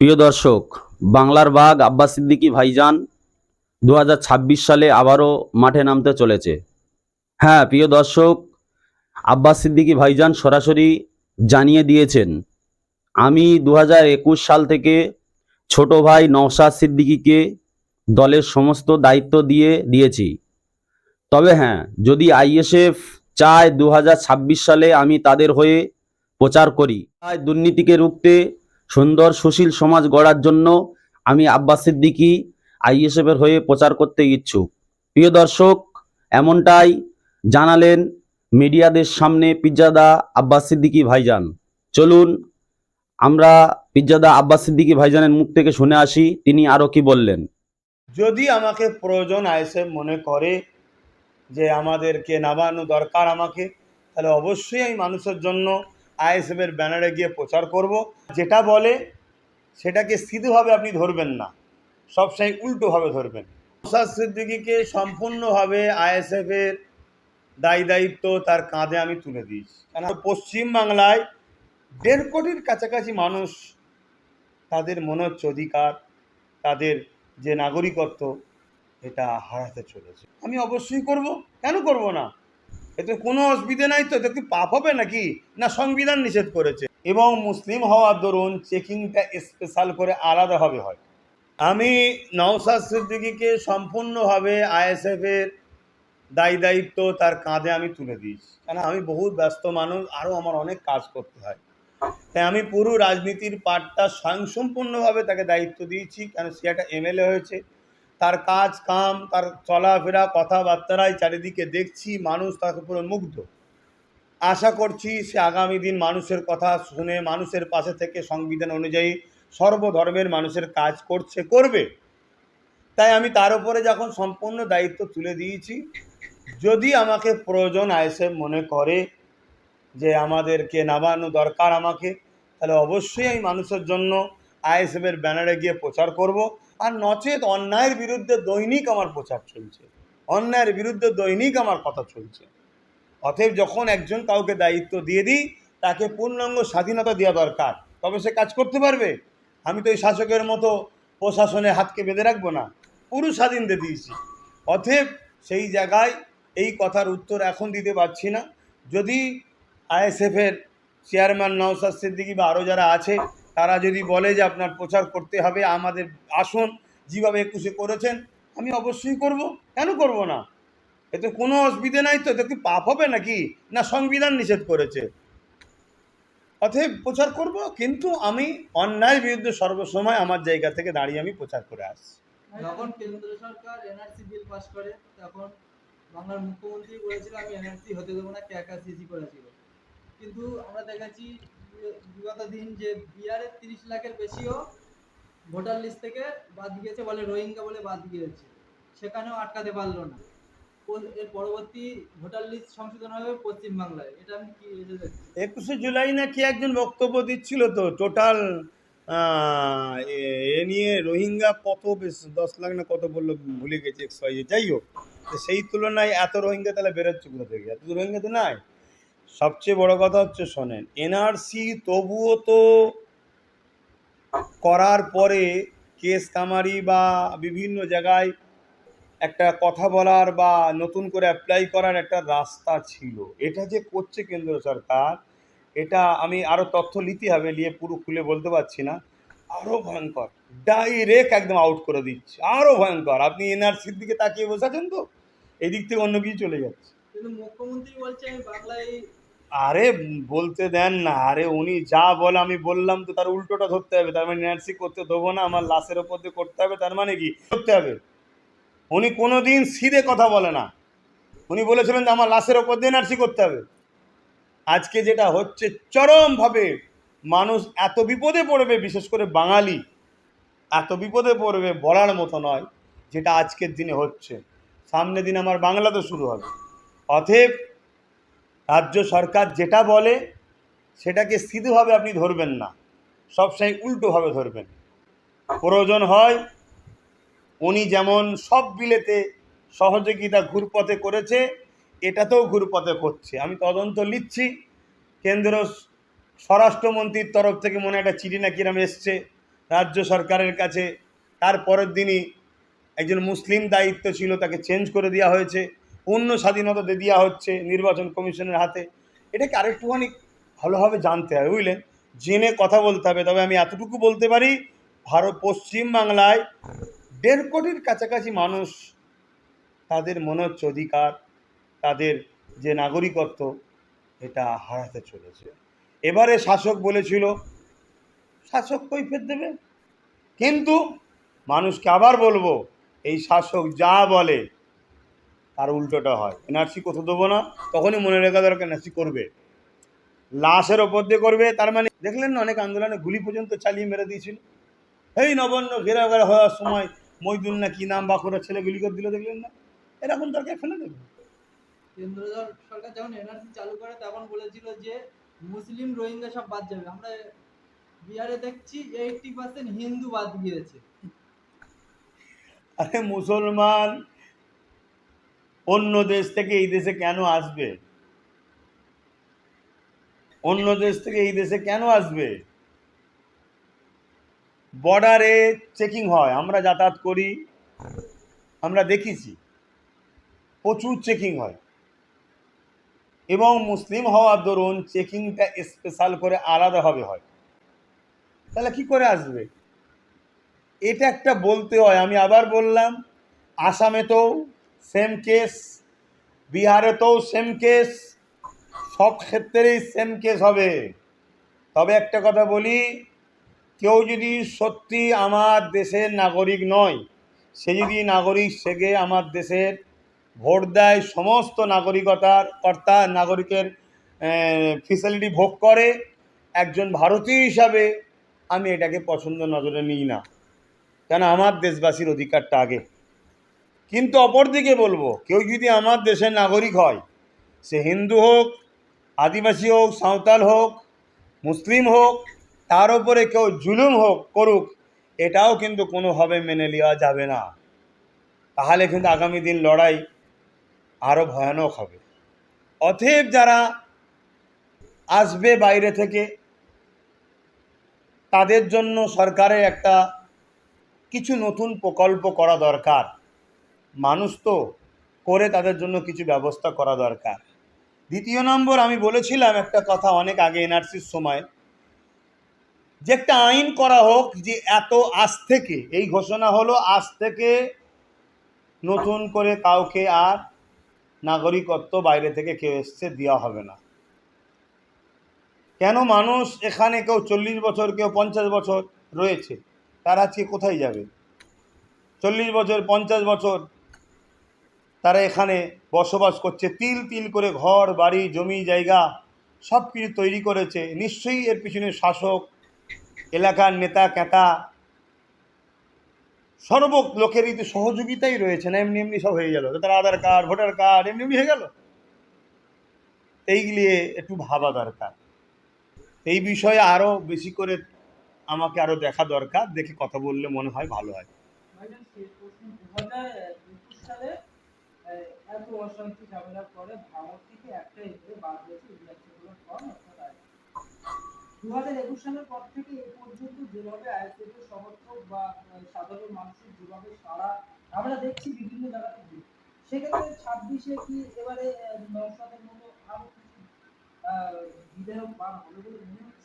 প্রিয় দর্শক, বাংলার বাঘ আব্বাস সিদ্দিকী ভাইজান দু হাজার ছাব্বিশ সালে আবারও মাঠে নামতে চলেছে। হ্যাঁ প্রিয় দর্শক, আব্বাস সিদ্দিকী ভাইজান সরাসরি জানিয়ে দিয়েছেন, আমি দু হাজার একুশ সাল থেকে ছোট ভাই নওশাদ সিদ্দিকিকে দলের সমস্ত দায়িত্ব দিয়ে দিয়েছি। তবে হ্যাঁ যদি আইএসএফ চায় দু হাজার ছাব্বিশ সালে আমি তাদের হয়ে প্রচার করি। দুর্নীতিকে রুখতে সুন্দর, সুশীল সমাজ গড়ার জন্য আমি আব্বাস সিদ্দিকী আইএসএফের হয়ে প্রচার করতে ইচ্ছুক। প্রিয় দর্শক, এমনটাই জানালেন মিডিয়াদের সামনে পিজ্জাদা আব্বাস সিদ্দিকী ভাইজান। চলুন, আমরা পিজ্জাদা আব্বাস সিদ্দিকী ভাইজানের মুখ থেকে শুনে আসি, তিনি আরও কি বললেন। যদি আমাকে প্রয়োজন আইএসএফ মনে করে যে আমাদেরকে নামানো দরকার আমাকে, তাহলে অবশ্যই আমি মানুষের জন্য আইএসএফের ব্যানারে গিয়ে প্রচার করব। যেটা বলে, সেটাকে সিধুভাবে আপনি ধরবেন না। সবসময় উল্টোভাবে ধরবেন। নওশাদ সিদ্দিকিকে সম্পূর্ণভাবে আইএসএফের দায়ী দায়িত্ব তার কাঁধে আমি তুলে দিয়েছি। কেন পশ্চিমবাংলায় দেড় কোটির কাছাকাছি মানুষ তাদের মনোচ্চ অধিকার তাদের যে নাগরিকত্ব, এটা হারাতে চলেছে। আমি অবশ্যই করব। কেন করব না? এতে কোনো অসুবিধে নাই তো? এতে কি পাপ হবে নাকি? না, সংবিধান নিষেধ করেছে। এবং মুসলিম হওয়ার দরুন চেকিংটা স্পেশাল করে আলাদাভাবে হয়। আমি নওশাদ সিদ্দিকিকে সম্পূর্ণভাবে আইএসএফের দায়ী দায়িত্ব তার কাঁধে আমি তুলে দিয়েছি। কেন আমি বহু ব্যস্ত মানুষ, আরও আমার অনেক কাজ করতে হয়। তাই আমি পুরো রাজনীতির পার্টটা স্বয়ংসম্পূর্ণভাবে তাকে দায়িত্ব দিয়েছি কেন সে একটা এমএলএ হয়েছে। তার কাজ, কাম, তার চলাফেরা, কথাবার্তারাই চারিদিকে দেখছি, মানুষ তাকে পুরো মুগ্ধ। আশা করছি সে আগামী দিন মানুষের কথা শুনে, মানুষের পাশে থেকে সংবিধান অনুযায়ী সর্বধর্মের মানুষের কাজ করছে, করবে। তাই আমি তার উপরে যখন সম্পূর্ণ দায়িত্ব তুলে দিয়েছি, যদি আমাকে প্রয়োজন আইএসএফ মনে করে যে আমাদেরকে নামানো দরকার আমাকে, তাহলে অবশ্যই আমি মানুষের জন্য আইএসএফের ব্যানারে গিয়ে প্রচার করব। আর নচেত অন্যায়ের বিরুদ্ধে দৈনিক আমার প্রচার চলছে। অন্যায়ের বিরুদ্ধে দৈনিক আমার কথা চলছে। অতএব যখন একজন কাউকে দায়িত্ব দিয়ে দিই, তাকে পূর্ণাঙ্গ স্বাধীনতা দেওয়া দরকার। তবে সে কাজ করতে পারবে? আমি তো এই শাসকের মতো প্রশাসনের হাতকে বেঁধে রাখব না। পুরো স্বাধীন দিয়ে দিয়েছি। অতএব সেই জায়গায় এই কথার উত্তর এখন দিতে পারছি না। যদি আইএসএফের চেয়ারম্যান নওসাদ সিদ্দিকী বা আরও যারা আছে তারা যদি বলে যে আপনার প্রচার করতে হবে, আমাদের আসন যেভাবে একুশে করেছেন, আমি অবশ্যই করব। কেন করব না? এতে কোনো অসুবিধে নাই তো? এতে কি পাপ হবে নাকি? না সংবিধান নিষেধ করেছে? অতএব প্রচার করব, কিন্তু আমি অন্যায়ের বিরুদ্ধে সর্বসময় আমার জায়গা থেকে দাঁড়িয়ে আমি প্রচার করে আসছি। কিন্তু আমরা দেখেছি বি- বিগত দিন যে বিহারের তিরিশ লাখের বেশিও ভোটার লিস্ট থেকে বাদ গিয়েছে বলে, রোহিঙ্গা বলে বাদ গিয়েছে। সেখানেও আটকাতে পারল না। এর পরবর্তী ভোটার লিস্ট সংশোধন হবে পশ্চিমবাংলায় এটা আমি কি একুশে জুলাই নাকি একজন বক্তব্য দিচ্ছিল তো, টোটাল এ নিয়ে রোহিঙ্গা কত বেশ দশ লাখ না কত বলল ভুলে গেছে এক্স ওয়াই যাই হোক সেই তুলনায় এত রোহিঙ্গা তাহলে বেরোচ্ছে কোথা থেকে? এত রোহিঙ্গা তো নাই? সবচেয়ে বড় কথা হচ্ছে শোনেন, এনআরসি তবুও তো করার পরে কেস কামারি বা বিভিন্ন জায়গায় একটা কথা বলার বা নতুন করে অ্যাপ্লাই করার একটা রাস্তা ছিল। এটা যে করছে কেন্দ্র সরকার, এটা আমি আরও তথ্য নিতে হবে, নিয়ে পুরো খুলে বলতে পারছি না। আরও ভয়ঙ্কর ডাইরেক্ট একদম আউট করে দিচ্ছে। আরও ভয়ঙ্কর, আপনি এনআরসির দিকে তাকিয়ে বসে আছেন তো? এদিক থেকে অন্য কিছু চলে যাচ্ছে। কিন্তু মুখ্যমন্ত্রী বাংলায় আরে বলতে দেন না, আরে উনি যা বলে আমি বললাম তো তার উল্টোটা ধরতে হবে, তার মানে এনআরসি করতে দেবো না, আমার লাশের ওপর দিয়ে করতে হবে, তার মানে কি? করতে হবে। উনি কোনো দিন সিধে কথা বলে না। উনি বলেছিলেন যে আমার লাশের ওপর দিয়ে এনআরসি করতে হবে। আজকে যেটা হচ্ছে চরমভাবে মানুষ এত বিপদে পড়বে, বিশেষ করে বাঙালি, এত বিপদে পড়বে বলার মতো নয়, যেটা আজকের দিনে হচ্ছে। সামনের দিন আমার বাংলাতে শুরু হবে। অতএব রাজ্য সরকার যেটা বলে, সেটাকে সিধুভাবে আপনি ধরবেন না। সবসময় উল্টোভাবে ধরবেন। প্রয়োজন হয় উনি যেমন সব বিলেতে সহযোগিতা ঘুরপথে করেছে, এটাতেও ঘুরপথে করছে। আমি তদন্ত নিচ্ছি কেন্দ্র স্বরাষ্ট্রমন্ত্রীর তরফ থেকে মনে একটা চিঠি না কিরম এসছে রাজ্য সরকারের কাছে। তার পরের দিনই একজন মুসলিম দায়িত্ব ছিল তাকে চেঞ্জ করে দেওয়া হয়েছে। অন্য স্বাধীনতা দিয়ে দেওয়া হচ্ছে নির্বাচন কমিশনের হাতে। এটাকে আরেকটুখানি ভালোভাবে জানতে হবে, বুঝলেন? জেনে কথা বলতে হবে, তবে আমি এতটুকু বলতে পারি, ভারত পশ্চিম বাংলায় দেড় কোটির কাছাকাছি মানুষ তাদের মনে হচ্ছে অধিকার, তাদের যে নাগরিকত্ব, এটা হারাতে চলেছে। এবারে শাসক বলেছিল, শাসক কৈফের দেবে। কিন্তু, মানুষকে আবার বলব, এই শাসক যা বলে তার উল্টোটা হয়। এনআরসি কোথাও দেবো না তখনই মনে রেখা দরকার এনআরসি করবে। লাশের ওপর দিয়ে করবে তার মানে দেখলেন না অনেক আন্দোলনে গুলি পর্যন্ত চালিয়ে মেরে দিয়েছিল। এই নবান্ন ঘেরা ঘেরা হওয়ার সময় মইদুল না কি নাম বাঁকুড়া ছেলে গুলি করে দিল দেখলেন না? এরকম দরকার ফেলে দেবে। কেন্দ্র সরকার যখন এনআরসি চালু করে তখন বলেছিল যে মুসলিম রোহিঙ্গা সব বাদ যাবে। আমরা বিহারে দেখছি এইটটি পার্সেন্ট হিন্দু বাদ গিয়েছে। আরে মুসলমান অন্য দেশ থেকে এই দেশে কেন আসবে? অন্য দেশ থেকে এই দেশে কেন আসবে? বর্ডারে চেকিং হয়। আমরা যাতায়াত করি, আমরা দেখেছি। প্রচুর চেকিং হয়। এবং মুসলিম হওয়ার দরুন চেকিংটা স্পেশাল করে আলাদাভাবে হয়। তাহলে কি করে আসবে? এটা একটা বলতে হয়। আমি আবার বললাম আসামেতেও সেম কেস বিহারেতেও সেম কেস, সব ক্ষেত্রেই সেম কেস হবে। তবে একটা কথা বলি, কেউ যদি সত্যি আমার দেশের নাগরিক নয়, সে যদি নাগরিক সেগে আমার দেশের ভোট দেয় সমস্ত নাগরিকতার কর্তা নাগরিকের ফেসিলিটি ভোগ করে, একজন ভারতীয় হিসাবে আমি এটাকে পছন্দ নজরে নিই না। কেন? আমার দেশবাসীর অধিকারটা আগে। কিন্তু অপরদিকে বলব, কেউ যদি আমার দেশের নাগরিক হয়, সে হিন্দু হোক, আদিবাসী হোক, সাঁওতাল হোক, মুসলিম হোক, তার উপরে কেউ জুলুম হোক, করুক, এটাও কিন্তু কোনোভাবে মেনে নেওয়া যাবে না। তাহলে কিন্তু আগামী দিন লড়াই আরও ভয়ানক হবে। অতএব যারা আসবে বাইরে থেকে, তাদের জন্য সরকারের একটা কিছু নতুন প্রকল্প করা দরকার। মানুষ তো করে তাদের জন্য কিছু ব্যবস্থা করা দরকার। দ্বিতীয় নম্বর, আমি বলেছিলাম একটা কথা অনেক আগে এনআরসির সময়। যে একটা আইন করা হোক যে এত আজ থেকে, এই ঘোষণা হলো আজ থেকে নতুন করে কাউকে আর নাগরিকত্ব বাইরে থেকে কেউ এসছে দেওয়া হবে না। কেন মানুষ এখানে কেউ চল্লিশ বছর, কেউ পঞ্চাশ বছর রয়েছে? তারা আজকে কোথায় যাবে? চল্লিশ বছর, পঞ্চাশ বছর তারা এখানে বসবাস করছে। তিল তিল করে ঘর, বাড়ি, জমি, জায়গা সব কিছু তৈরি করেছে। নিশ্চয়ই এর পিছনে শাসক, এলাকার নেতা ক্যাতা সর্ব লোকেরই তো সহযোগিতাই রয়েছে না, এমনি এমনি সব হয়ে গেল। তার আধার কার্ড, ভোটার কার্ড, এমনি এমনি হয়ে গেল। এইগুলি একটু ভাবা দরকার। এই বিষয়ে আরও বেশি করে আমাকে আরও দেখা দরকার। দেখে কথা বললে মনে হয় ভালো হয়। এত অশান্তি ঝামেলার পরে ভারত থেকে একটা এতে বাদ হয়েছে ইলেকট্রিকুলার ফর্ম অর্থাৎ দু হাজার একুশ সালের পর থেকে এ পর্যন্ত যেভাবে এর সমর্থক বা সাধারণ মানুষের যেভাবে সারা আমরা দেখছি বিভিন্ন জায়গাতে ঘুরে। সেক্ষেত্রে ছাব্বিশে কি এবারে আহ, মতো আরও কিছু বিধায়ক বার হবে বলে মনে হচ্ছে